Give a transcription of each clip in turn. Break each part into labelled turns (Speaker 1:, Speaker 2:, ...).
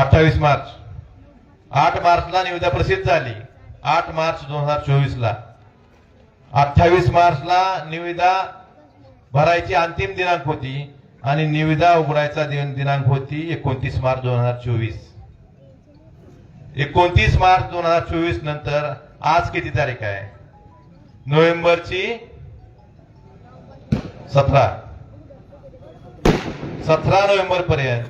Speaker 1: अठ्ठावीस मार्च. आठ मार्चला निविदा प्रसिद्ध झाली. आठ मार्च दोन हजार चोवीसला. अठ्ठावीस मार्चला निविदा भरायची अंतिम दिनांक होती आणि निविदा उघडायचा दिन- दिनांक होती एकोणतीस मार्च दोन हजार चोवीस. एकोणतीस मार्च दोन हजार चोवीस नंतर आज किती तारीख आहे? नोव्हेंबरची सतरा. सतरा नोव्हेंबर पर्यंत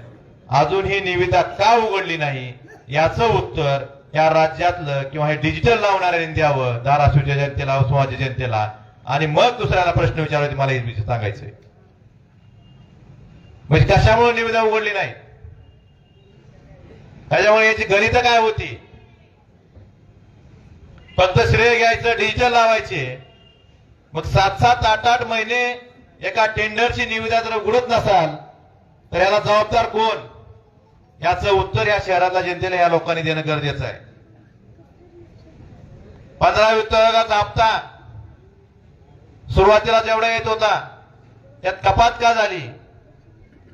Speaker 1: अजून ही निविदा का उघडली नाही? याचं उत्तर या राज्यातलं किंवा हे डिजिटल लावणाऱ्यांनी द्यावं धाराशिवच्या जनतेला उस्मानाच्या जनतेला आणि मग दुसऱ्याला प्रश्न विचारायचे मला हे सांगायचंय म्हणजे कशामुळे निविदा उघडली नाही? त्याच्यामुळे याची गणित काय होती? फक्त श्रेय घ्यायचं डिजिटल लावायचे. मग सात सात आठ आठ महिने एका टेंडरची निविदा जर उघडत नसाल तर याला जबाबदार कोण? याचं उत्तर या शहरातल्या जनतेला या लोकांनी देणं गरजेचं आहे. पंधरा वित्त हप्ता सुरुवातीला जेवढा येत होता त्यात कपात का झाली?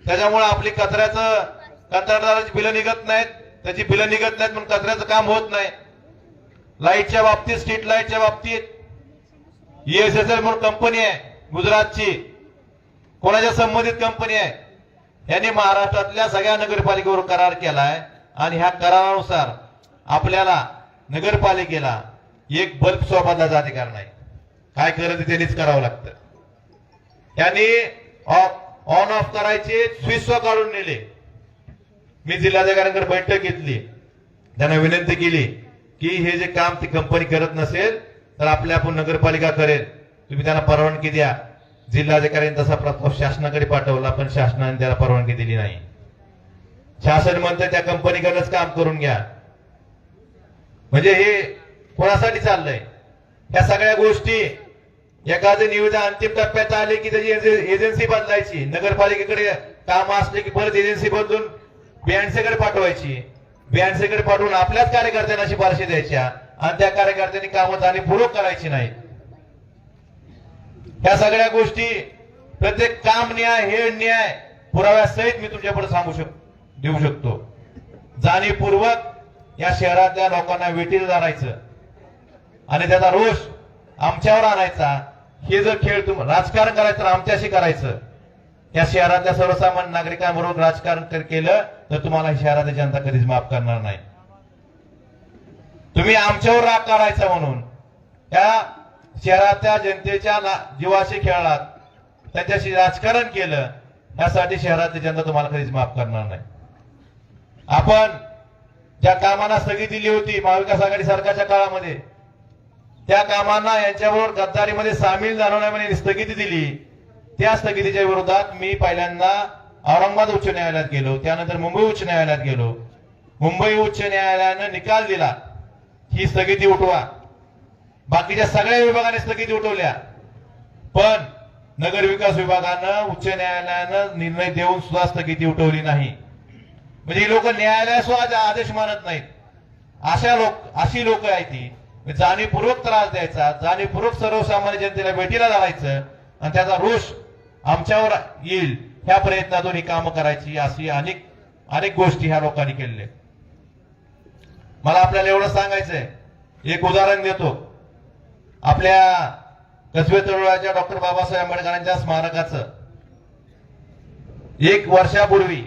Speaker 1: त्याच्यामुळे आपली कचऱ्याचं कंत्राटदाराची बिलं निघत नाहीत. त्याची बिलं निघत नाहीत म्हणून कचऱ्याचं काम होत नाही. लाईटच्या बाबतीत स्ट्रीट लाईटच्या बाबतीत. ईएसएसएल म्हणून कंपनी आहे गुजरातची. कोणाच्या संबंधित कंपनी आहे? यांनी महाराष्ट्रातल्या सगळ्या नगरपालिकेवर करार केलाय आणि ह्या करारानुसार आपल्याला नगरपालिकेला एक बल्ब सोबतचा अधिकार नाही? काय करत त्यांनीच करावं लागतं. यांनी ऑन ऑफ करायचे स्विच काढून नेले. मी जिल्हाधिकाऱ्यांकडे बैठक घेतली. त्यांना विनंती केली की हे जे काम ती कंपनी करत नसेल तर आपल्या आपण नगरपालिका करेल. तुम्ही त्यांना परवानगी द्या. जिल्हाधिकाऱ्यांनी तसा प्रस्ताव शासनाकडे पाठवला पण शासनाने त्याला परवानगी दिली नाही. शासन म्हणतं त्या कंपनीकडनंच काम करून घ्या. म्हणजे हे कोणासाठी चाललंय? या सगळ्या गोष्टी एखादं निविदा अंतिम टप्प्यात आले की त्याची एजन्सी बदलायची. नगरपालिकेकडे काम असले की परत एजन्सी बदलून बीएनसीकडे पाठवायची. बीएनसीकडे पाठवून आपल्याच कार्यकर्त्यांना शिफारशी द्यायच्या. आणि त्या कार्यकर्त्यांनी कामं जाणीपूर्वक करायची नाही ह्या सगळ्या गोष्टी प्रत्येक काम न्याय हे न्याय पुराव्यासहित मी तुमच्याकडे सांगू शक देऊ शकतो. जाणीवपूर्वक या शहरातल्या लोकांना वेटीला जाणायचं आणि त्याचा रोष आमच्यावर आणायचा हे जर खेळ तुम राजकारण करायचं तर आमच्याशी करायचं. या शहरातल्या सर्वसामान्य नागरिकांबरोबर राजकारण केलं तर तुम्हाला शहरातली जनता कधीच माफ करणार नाही. तुम्ही आमच्यावर राग काढायचा म्हणून त्या शहरातल्या जनतेच्या ना- जीवाशी खेळलात त्याच्याशी राजकारण केलं यासाठी शहरातली जनता तुम्हाला कधीच माफ करणार नाही. आपण ज्या कामांना स्थगिती दिली होती महाविकास आघाडी सरकारच्या काळामध्ये त्या कामांना यांच्याबरोबर गद्दारीमध्ये सामील जाणवण्यामध्ये स्थगिती दिली त्या स्थगितीच्या विरोधात मी पहिल्यांदा औरंगाबाद उच्च न्यायालयात गेलो त्यानंतर मुंबई उच्च न्यायालयात गेलो. मुंबई उच्च न्यायालयानं निकाल दिला ही स्थगिती उठवा. बाकीच्या सगळ्या विभागाने स्थगिती उठवल्या. पण नगर विकास विभागानं उच्च न्यायालयानं निर्णय देऊन सुद्धा स्थगिती उठवली नाही. म्हणजे ही लोक न्यायालयासुद्धा आदेश मानत नाहीत. अशा लोक अशी लोक आहेत ती म्हणजे जाणीवपूर्वक त्रास द्यायचा जाणीवपूर्वक सर्वसामान्य जनतेला भेटीला लावायचं आणि त्याचा रोष आमच्यावर येईल ह्या प्रयत्नातून ही कामं करायची अशी अनेक अनेक गोष्टी ह्या लोकांनी केलेल्या मला आपल्याला एवढं सांगायचंय. एक उदाहरण देतो. आपल्या कसबे तळोळाच्या डॉक्टर बाबासाहेब आंबेडकरांच्या स्मारकाचं. एक वर्षापूर्वी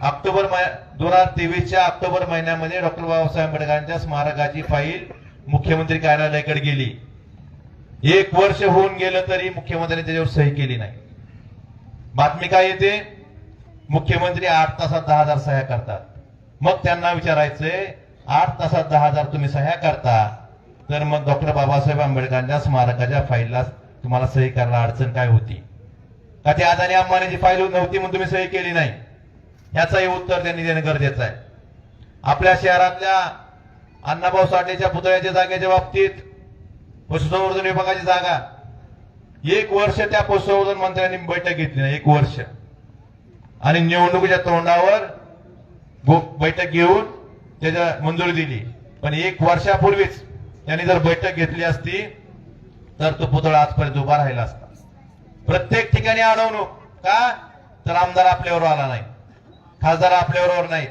Speaker 1: ऑक्टोबर दोन हजार तेवीसच्या ऑक्टोबर महिन्यामध्ये डॉक्टर बाबासाहेब आंबेडकरांच्या स्मारकाची फाईल मुख्यमंत्री कार्यालयाकडे गेली. एक वर्ष होऊन गेलं तरी मुख्यमंत्र्यांनी त्याच्यावर सही केली नाही. बातमी काय येते? मुख्यमंत्री आठ तासात दहा हजार सह्या करतात. मग त्यांना विचारायचंय आठ तासात दहा हजार तुम्ही सह्या करता. तर मग डॉक्टर बाबासाहेब आंबेडकरांच्या स्मारकाच्या फाईलला तुम्हाला सही करायला अडचण काय होती? का ती आदानी अंबानीची फाईल नव्हती म्हणून तुम्ही सही केली नाही? याचंही उत्तर त्यांनी देणं गरजेचं आहे. आपल्या शहरातल्या अण्णाभाऊ साठेच्या पुतळ्याच्या जागेच्या बाबतीत पशुसंवर्धन विभागाची जागा. एक वर्ष त्या पशुसंवर्धन मंत्र्यांनी बैठक घेतली नाही एक वर्ष. आणि निवडणुकीच्या तोंडावर गो- बैठक घेऊन त्याच्या मंजुरी दिली. पण एक वर्षापूर्वीच त्यांनी जर बैठक घेतली असती तर तो पुतळा आजपर्यंत उभा राहिला असता. प्रत्येक ठिकाणी अडवणूक का? तर आमदार आपल्यावर आला नाही. खासदार आपल्याबरोबर नाही.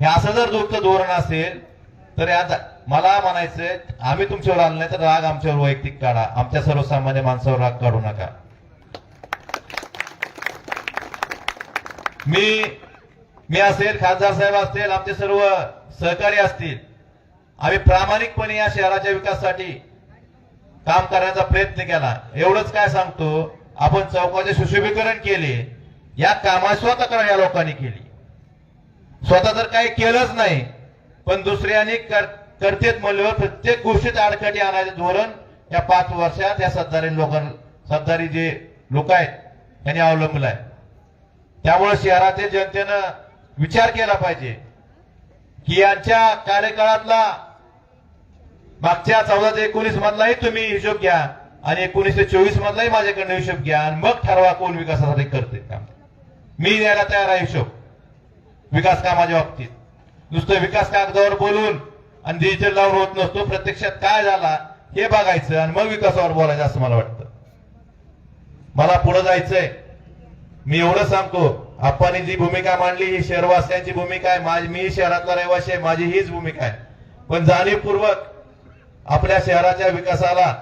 Speaker 1: हे असं जर दुःख धोरण असेल तर आता मला म्हणायचंय आम्ही तुमच्यावर आलो नाही तर राग आमच्यावर वैयक्तिक काढा. आमच्या सर्वसामान्य माणसावर राग काढू नका. मी मी असेल खासदार साहेब असतील आमचे सर्व सहकारी असतील आम्ही प्रामाणिकपणे या शहराच्या विकासासाठी काम करण्याचा प्रयत्न केला. एवढंच काय सांगतो आपण चौकाचे सुशोभीकरण केले या कामात स्वतः या लोकांनी केली. स्वतः तर काही केलंच नाही पण दुसऱ्यांनी कर- करतेत म्हणल्यावर प्रत्येक गोष्टीत अडखटी आणायचं धोरण या पाच वर्षात या सत्तारी लोकां सत्तारी जे लोक आहेत त्यांनी अवलंबलं आहे. त्यामुळे शहरातील जनतेनं विचार केला पाहिजे. की यांच्या कार्यकाळातला मागच्या चौदा ते एकोणीस मधलाही तुम्ही हिशोब घ्या आणि एकोणीस ते चोवीस मधलाही माझ्याकडनं हिशोब घ्या आणि मग ठरवा कोण विकासासाठी करते काम. मी द्यायला तयार आहे हिशोब. विकास कामाच्या बाबतीत. नुसतं विकास कागदावर बोलून आणि डिजिटल लावून होत नसतो प्रत्यक्षात काय झाला हे बघायचं आणि मग विकासावर बोलायचं असं मला वाटतं. मला पुढे जायचंय. मी एवढं सांगतो आपण जी भूमिका मांडली ही शहरवासियांची भूमिका आहे. माझी मी शहरातला रहिवासी आहे माझी हीच भूमिका आहे. पण जाणीवपूर्वक आपल्या शहराच्या विकासाला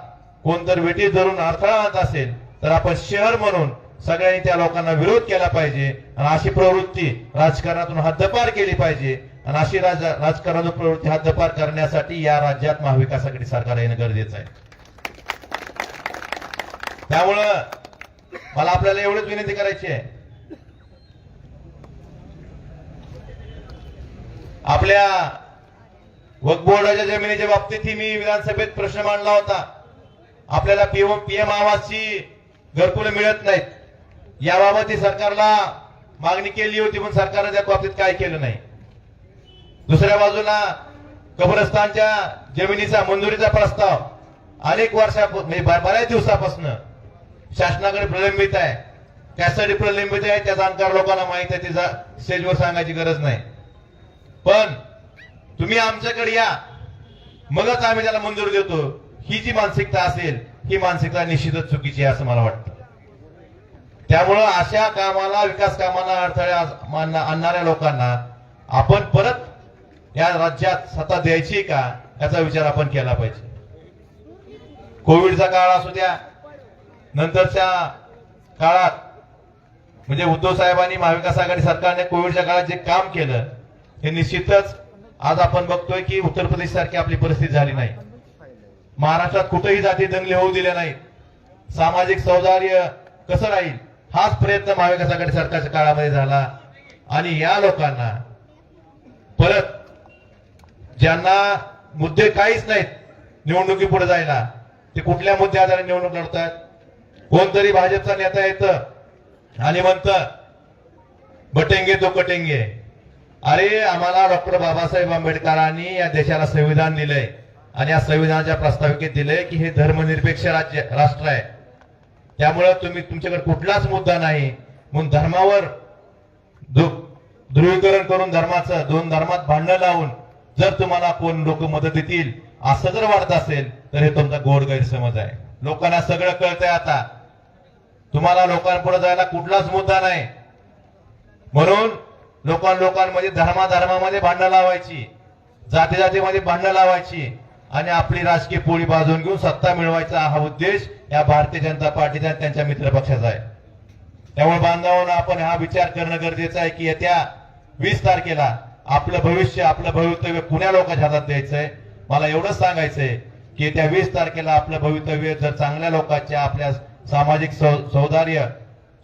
Speaker 1: कोणतर वेटी धरून अडथळा आणत असेल तर आपण शहर म्हणून सगळ्यांनी त्या लोकांना विरोध केला पाहिजे आणि अशी प्रवृत्ती राजकारणातून हद्दपार केली पाहिजे. आणि अशी राज- राजकारणातून प्रवृत्ती हद्दपार करण्यासाठी या राज्यात महाविकास आघाडी सरकार येणं गरजेचं आहे. त्यामुळं मला आपल्याला एवढीच विनंती करायची आहे. आपल्या वक्फ बोर्डाच्या जमिनीच्या बाबतीतही मी विधानसभेत प्रश्न मांडला होता. आपल्याला पीएम पीएम आवासची घरकुलं मिळत नाहीत. याबाबतही सरकारला मागणी केली होती पण सरकारने त्या बाबतीत काय केलं नाही. दुसऱ्या बाजूला कब्रस्तानच्या जमिनीचा मंजुरीचा प्रस्ताव अनेक वर्षा म्हणजे ब- बऱ्याच दिवसापासून शासनाकडे प्रलंबित आहे. त्यासाठी प्रलंबित आहे त्या जाणकार लोकांना माहीत आहे तिचा स्टेजवर सांगायची गरज नाही. पण तुम्ही आमच्याकडे या. मगच आम्ही त्याला मंजूर देतो. ही जी मानसिकता असेल ही मानसिकता निश्चितच चुकीची आहे असं मला वाटतं. त्यामुळं अशा कामाला विकास कामाला अडथळे आणणाऱ्या लोकांना आपण परत या राज्यात सत्ता द्यायची का याचा विचार आपण केला पाहिजे. कोविडचा काळ असू द्या नंतरच्या काळात म्हणजे उद्धव साहेबांनी महाविकास आघाडी सरकारने कोविडच्या काळात जे काम केलं हे निश्चितच आज आपण बघतोय की उत्तर प्रदेश सारखी आपली परिस्थिती झाली नाही. महाराष्ट्रात कुठेही जाती दंगली होऊ दिल्या नाहीत. सामाजिक सौहार्य कसं राहील हाच प्रयत्न महाविकास आघाडी सरकारच्या काळामध्ये झाला. आणि या लोकांना परत ज्यांना मुद्दे काहीच नाहीत निवडणुकी पुढे जायला ते कुठल्या मुद्दे आधारे निवडणूक लढतात? कोणतरी भाजपचा नेता येतं आणि म्हणतं बटेंगे तो कटेंगे. अरे आम्हाला डॉक्टर बाबासाहेब आंबेडकरांनी या देशाला संविधान दिलंय आणि या संविधानाच्या प्रस्ताविकेत दिलंय की हे धर्मनिरपेक्ष राज्य राष्ट्र आहे. त्यामुळं तुम्ही तुमच्याकडे कुठलाच मुद्दा नाही. म्हणून धर्मावर ध्रुवीकरण करून धर्माचं दोन धर्मात भांडणं लावून जर तुम्हाला कोण लोक मदत देतील असं जर वाटत असेल तर हे तुमचा गोड गैरसमज आहे. लोकांना सगळं कळतंय आता. तुम्हाला लोकांपुढे जायला कुठलाच मुद्दा नाही. म्हणून लोकां लोकांमध्ये धर्माधर्मामध्ये भांडणं लावायची. जाती जातीमध्ये भांडणं लावायची. आणि आपली राजकीय पोळी बाजून घेऊन सत्ता मिळवायचा हा उद्देश या भारतीय जनता पार्टीचा आणि त्यांच्या मित्रपक्षाचा आहे. त्यामुळे बांधवांना आपण हा विचार करणं गरजेचं आहे की येत्या वीस तारखेला आपलं भविष्य आपलं भवितव्य कुण्या लोकांच्या हातात द्यायचंय मला एवढंच सांगायचंय की येत्या वीस तारखेला आपलं भवितव्य जर चांगल्या लोकांच्या आपल्या सामाजिक सौ-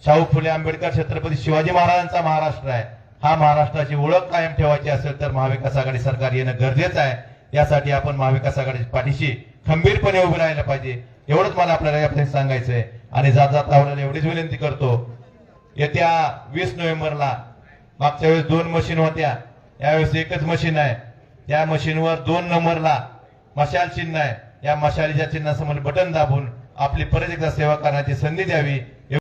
Speaker 1: शाहू फुले आंबेडकर छत्रपती शिवाजी महाराजांचा महाराष्ट्र आहे. हा महाराष्ट्राची ओळख कायम ठेवायची असेल तर महाविकास आघाडी सरकार येणं गरजेचं आहे. यासाठी आपण महाविकास आघाडी पाठीशी खंबीरपणे उभे राहायला पाहिजे. एवढंच मला आपल्याला यापुढे सांगायचंय आणि जात जात आपल्याला एवढीच विनंती करतो. येत्या वीस नोव्हेंबरला मागच्या वेळेस दोन मशीन होत्या. यावेळेस एकच मशीन आहे. त्या मशीनवर दोन नंबरला मशाल चिन्ह आहे. या मशालीच्या चिन्हासमोर बटन दाबून आपली परत एकदा सेवा करण्याची संधी द्यावी.